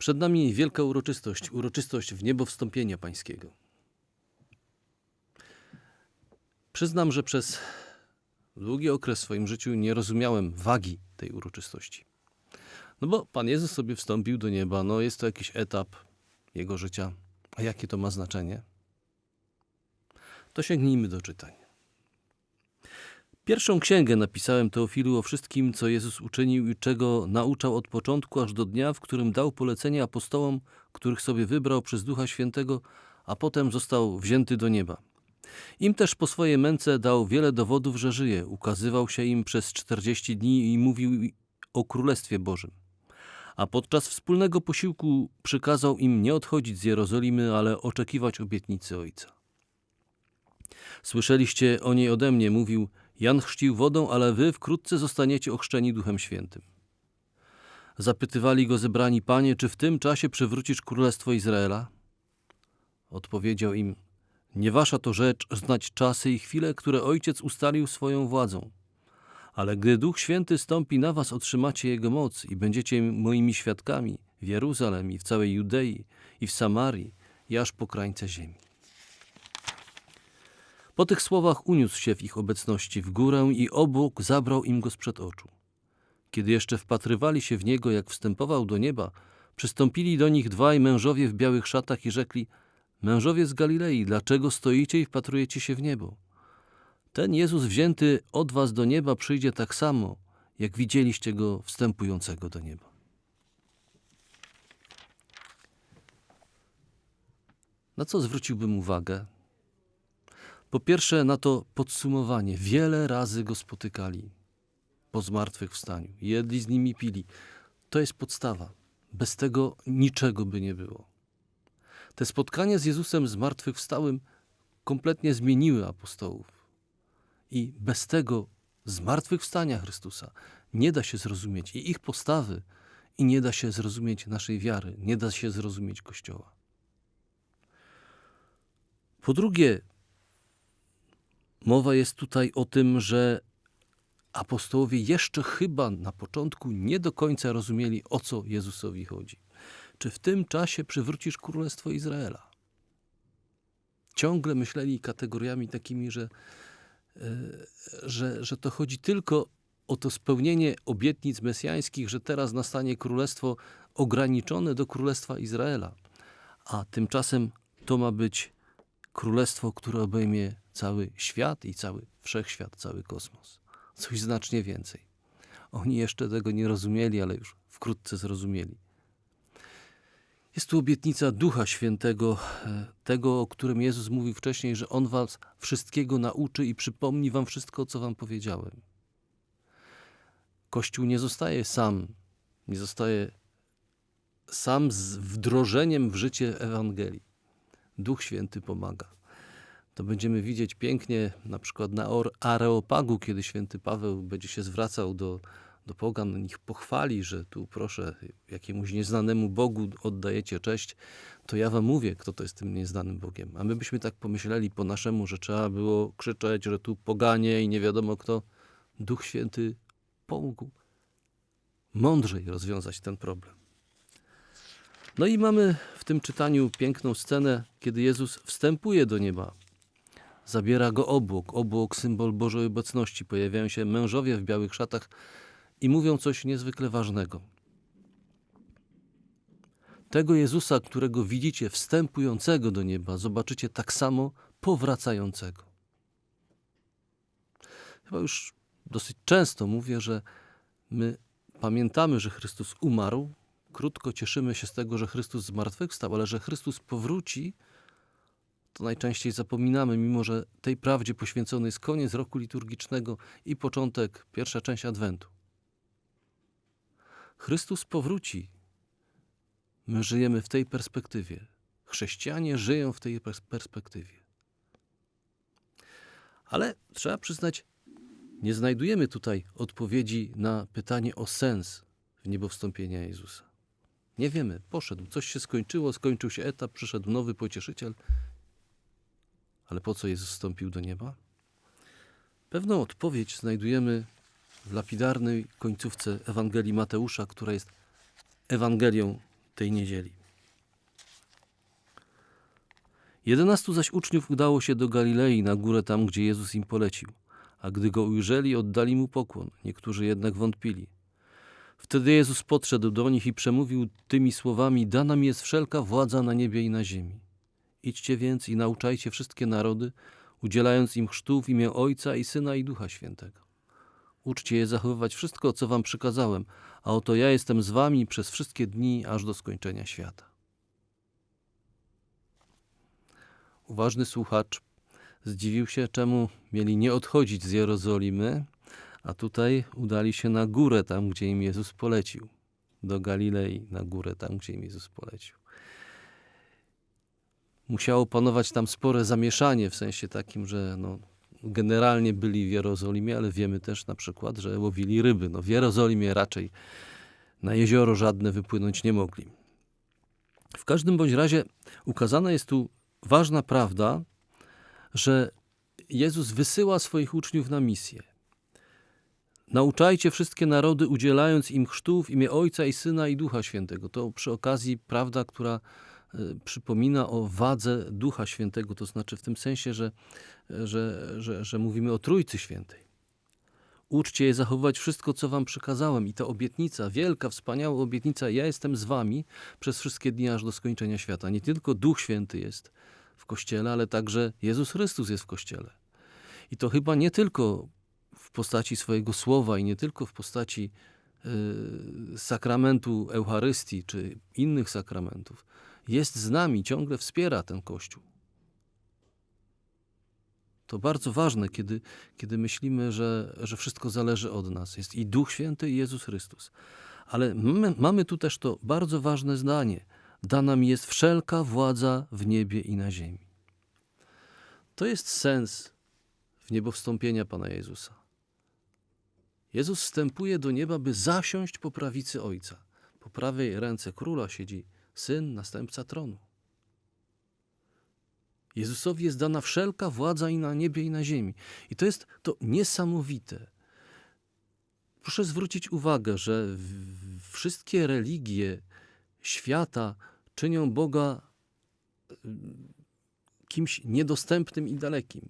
Przed nami wielka uroczystość, uroczystość w niebo wstąpienia Pańskiego. Przyznam, że przez długi okres w swoim życiu nie rozumiałem wagi tej uroczystości. No bo Pan Jezus sobie wstąpił do nieba, no jest to jakiś etap Jego życia. A jakie to ma znaczenie? To sięgnijmy do czytań. Pierwszą księgę napisałem Teofilu o wszystkim, co Jezus uczynił i czego nauczał od początku aż do dnia, w którym dał polecenie apostołom, których sobie wybrał przez Ducha Świętego, a potem został wzięty do nieba. Im też po swojej męce dał wiele dowodów, że żyje. Ukazywał się im przez czterdzieści dni i mówił o Królestwie Bożym. A podczas wspólnego posiłku przykazał im nie odchodzić z Jerozolimy, ale oczekiwać obietnicy Ojca. Słyszeliście o niej ode mnie, mówił Jan chrzcił wodą, ale wy wkrótce zostaniecie ochrzczeni Duchem Świętym. Zapytywali go zebrani panie, czy w tym czasie przywrócisz królestwo Izraela? Odpowiedział im, nie wasza to rzecz znać czasy i chwile, które ojciec ustalił swoją władzą. Ale gdy Duch Święty stąpi na was, otrzymacie Jego moc i będziecie moimi świadkami w Jeruzalem i w całej Judei i w Samarii i aż po krańce ziemi. Po tych słowach uniósł się w ich obecności w górę i obłok zabrał im go sprzed oczu. Kiedy jeszcze wpatrywali się w niego, jak wstępował do nieba, przystąpili do nich dwaj mężowie w białych szatach i rzekli: Mężowie z Galilei, dlaczego stoicie i wpatrujecie się w niebo? Ten Jezus wzięty od was do nieba przyjdzie tak samo, jak widzieliście go wstępującego do nieba. Na co zwróciłbym uwagę? Po pierwsze, na to podsumowanie. Wiele razy go spotykali po zmartwychwstaniu. Jedli z nimi, pili. To jest podstawa. Bez tego niczego by nie było. Te spotkania z Jezusem zmartwychwstałym kompletnie zmieniły apostołów. I bez tego zmartwychwstania Chrystusa nie da się zrozumieć i ich postawy, i nie da się zrozumieć naszej wiary, nie da się zrozumieć Kościoła. Po drugie, mowa jest tutaj o tym, że apostołowie jeszcze chyba na początku nie do końca rozumieli, o co Jezusowi chodzi. Czy w tym czasie przywrócisz królestwo Izraela? Ciągle myśleli kategoriami takimi, że że, że to chodzi tylko o to spełnienie obietnic mesjańskich, że teraz nastanie królestwo ograniczone do królestwa Izraela. A tymczasem to ma być królestwo, które obejmie cały świat i cały wszechświat, cały kosmos. Coś znacznie więcej. Oni jeszcze tego nie rozumieli, ale już wkrótce zrozumieli. Jest tu obietnica Ducha Świętego, e, tego, o którym Jezus mówił wcześniej, że On was wszystkiego nauczy i przypomni wam wszystko, co wam powiedziałem. Kościół nie zostaje sam, nie zostaje sam z wdrożeniem w życie Ewangelii. Duch Święty pomaga. To będziemy widzieć pięknie na przykład na Areopagu, kiedy święty Paweł będzie się zwracał do, do pogan, ich pochwali, że tu proszę, jakiemuś nieznanemu Bogu oddajecie cześć, to ja wam mówię, kto to jest tym nieznanym Bogiem. A my byśmy tak pomyśleli po naszemu, że trzeba było krzyczeć, że tu poganie i nie wiadomo kto. Duch Święty pomógł mądrzej rozwiązać ten problem. No i mamy w tym czytaniu piękną scenę, kiedy Jezus wstępuje do nieba. Zabiera go obłok, obłok symbol Bożej obecności. Pojawiają się mężowie w białych szatach, i mówią coś niezwykle ważnego. Tego Jezusa, którego widzicie wstępującego do nieba, zobaczycie tak samo powracającego. Chyba już dosyć często mówię, że my pamiętamy, że Chrystus umarł, krótko cieszymy się z tego, że Chrystus zmartwychwstał, ale że Chrystus powróci, to najczęściej zapominamy, mimo że tej prawdzie poświęcony jest koniec roku liturgicznego i początek, pierwsza część Adwentu. Chrystus powróci. My żyjemy w tej perspektywie. Chrześcijanie żyją w tej perspektywie. Ale trzeba przyznać, nie znajdujemy tutaj odpowiedzi na pytanie o sens w niebowstąpienia Jezusa. Nie wiemy, poszedł, coś się skończyło, skończył się etap, przyszedł nowy pocieszyciel. Ale po co Jezus wstąpił do nieba? Pewną odpowiedź znajdujemy w lapidarnej końcówce Ewangelii Mateusza, która jest Ewangelią tej niedzieli. Jedenastu zaś uczniów udało się do Galilei, na górę tam, gdzie Jezus im polecił. A gdy go ujrzeli, oddali mu pokłon. Niektórzy jednak wątpili. Wtedy Jezus podszedł do nich i przemówił tymi słowami: Dana mi jest wszelka władza na niebie i na ziemi. Idźcie więc i nauczajcie wszystkie narody, udzielając im chrztu w imię Ojca i Syna i Ducha Świętego. Uczcie je zachowywać wszystko, co wam przykazałem, a oto ja jestem z wami przez wszystkie dni, aż do skończenia świata. Uważny słuchacz zdziwił się, czemu mieli nie odchodzić z Jerozolimy, a tutaj udali się na górę, tam gdzie im Jezus polecił. Do Galilei, na górę, tam gdzie im Jezus polecił. Musiało panować tam spore zamieszanie, w sensie takim, że no, generalnie byli w Jerozolimie, ale wiemy też na przykład, że łowili ryby. No, w Jerozolimie raczej na jezioro żadne wypłynąć nie mogli. W każdym bądź razie ukazana jest tu ważna prawda, że Jezus wysyła swoich uczniów na misję. Nauczajcie wszystkie narody, udzielając im chrztu w imię Ojca i Syna i Ducha Świętego. To przy okazji prawda, która y, przypomina o wadze Ducha Świętego, to znaczy w tym sensie, że, że, że, że mówimy o Trójcy Świętej. Uczcie je zachowywać wszystko, co wam przykazałem. I ta obietnica, wielka, wspaniała obietnica, ja jestem z wami przez wszystkie dni aż do skończenia świata. Nie tylko Duch Święty jest w Kościele, ale także Jezus Chrystus jest w Kościele. I to chyba nie tylko w postaci swojego słowa i nie tylko w postaci y, sakramentu Eucharystii czy innych sakramentów. Jest z nami, ciągle wspiera ten Kościół. To bardzo ważne, kiedy, kiedy myślimy, że, że wszystko zależy od nas. Jest i Duch Święty, i Jezus Chrystus. Ale mamy, mamy tu też to bardzo ważne zdanie. Dana mi jest wszelka władza w niebie i na ziemi. To jest sens w niebo wstąpienia Pana Jezusa. Jezus wstępuje do nieba, by zasiąść po prawicy Ojca. Po prawej ręce króla siedzi syn, następca tronu. Jezusowi jest dana wszelka władza i na niebie, i na ziemi. I to jest to niesamowite. Proszę zwrócić uwagę, że wszystkie religie świata czynią Boga y, kimś niedostępnym i dalekim.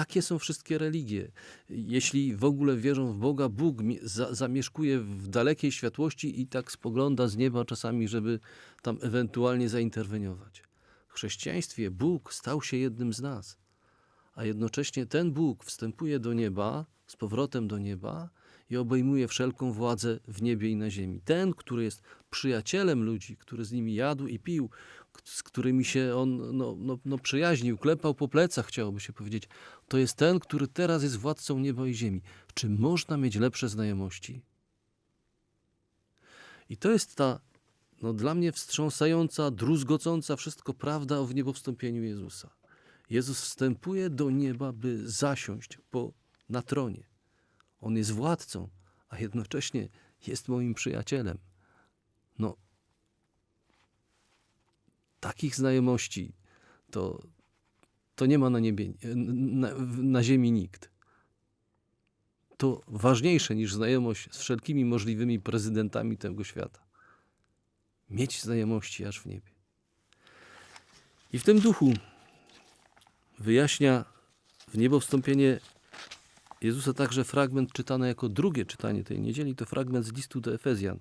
Takie są wszystkie religie. Jeśli w ogóle wierzą w Boga, Bóg za, zamieszkuje w dalekiej światłości i tak spogląda z nieba czasami, żeby tam ewentualnie zainterweniować. W chrześcijaństwie Bóg stał się jednym z nas, a jednocześnie ten Bóg wstępuje do nieba, z powrotem do nieba i obejmuje wszelką władzę w niebie i na ziemi. Ten, który jest przyjacielem ludzi, który z nimi jadł i pił, z którymi się on no, no, no przyjaźnił, klepał po plecach, chciałoby się powiedzieć, to jest ten, który teraz jest władcą nieba i ziemi. Czy można mieć lepsze znajomości? I to jest ta no, dla mnie wstrząsająca, druzgocąca wszystko prawda o wniebowstąpieniu Jezusa. Jezus wstępuje do nieba, by zasiąść po, na tronie. On jest władcą, a jednocześnie jest moim przyjacielem. No, takich znajomości to, to nie ma na niebie, na, na ziemi nikt. To ważniejsze niż znajomość z wszelkimi możliwymi prezydentami tego świata mieć znajomości aż w niebie. I w tym duchu wyjaśnia w niebo wstąpienie Jezusa także fragment czytany jako drugie czytanie tej niedzieli, to fragment z listu do Efezjan.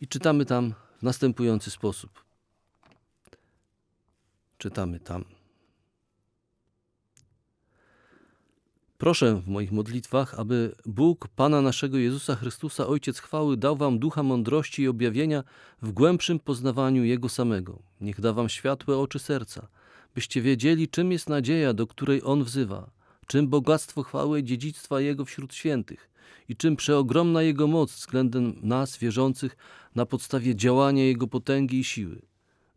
I czytamy tam w następujący sposób. Czytamy tam. Proszę w moich modlitwach, aby Bóg Pana naszego Jezusa Chrystusa, Ojciec chwały, dał wam ducha mądrości i objawienia w głębszym poznawaniu Jego samego. Niech da wam światłe oczy serca, byście wiedzieli, czym jest nadzieja, do której On wzywa, czym bogactwo chwały dziedzictwa Jego wśród świętych i czym przeogromna Jego moc względem nas, wierzących, na podstawie działania Jego potęgi i siły.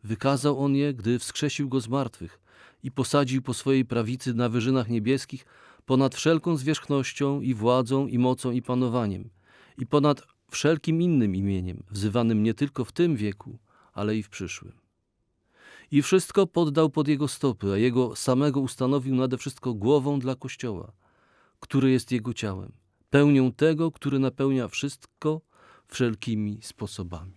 Wykazał On je, gdy wskrzesił Go z martwych i posadził po swojej prawicy na wyżynach niebieskich, ponad wszelką zwierzchnością i władzą i mocą i panowaniem i ponad wszelkim innym imieniem, wzywanym nie tylko w tym wieku, ale i w przyszłym. I wszystko poddał pod jego stopy, a jego samego ustanowił nade wszystko głową dla Kościoła, który jest jego ciałem, pełnią tego, który napełnia wszystko wszelkimi sposobami.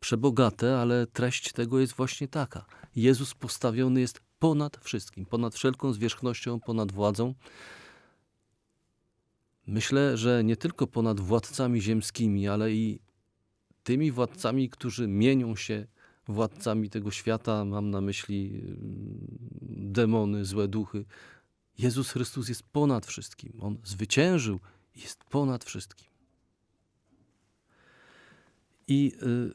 Przebogate, ale treść tego jest właśnie taka. Jezus postawiony jest ponad wszystkim, ponad wszelką zwierzchnością, ponad władzą. Myślę, że nie tylko ponad władcami ziemskimi, ale i tymi władcami, którzy mienią się władcami tego świata, mam na myśli mm, demony, złe duchy. Jezus Chrystus jest ponad wszystkim. On zwyciężył i jest ponad wszystkim. I y,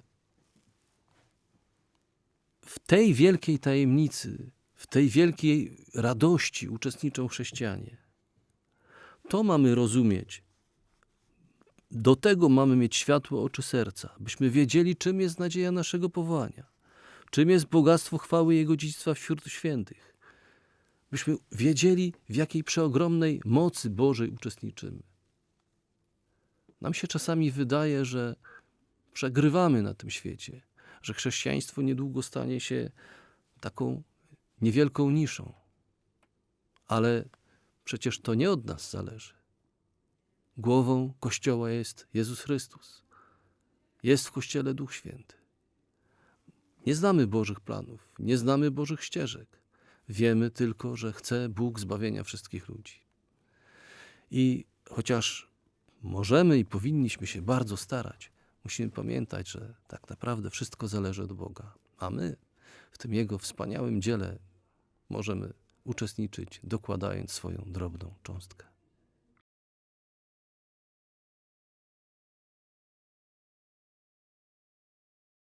w tej wielkiej tajemnicy, w tej wielkiej radości uczestniczą chrześcijanie. To mamy rozumieć. Do tego mamy mieć światło oczy serca, byśmy wiedzieli, czym jest nadzieja naszego powołania, czym jest bogactwo chwały Jego dziedzictwa wśród świętych, byśmy wiedzieli, w jakiej przeogromnej mocy Bożej uczestniczymy. Nam się czasami wydaje, że przegrywamy na tym świecie, że chrześcijaństwo niedługo stanie się taką niewielką niszą. Ale przecież to nie od nas zależy. Głową Kościoła jest Jezus Chrystus. Jest w Kościele Duch Święty. Nie znamy Bożych planów, nie znamy Bożych ścieżek. Wiemy tylko, że chce Bóg zbawienia wszystkich ludzi. I chociaż możemy i powinniśmy się bardzo starać, musimy pamiętać, że tak naprawdę wszystko zależy od Boga, a my w tym Jego wspaniałym dziele możemy uczestniczyć, dokładając swoją drobną cząstkę.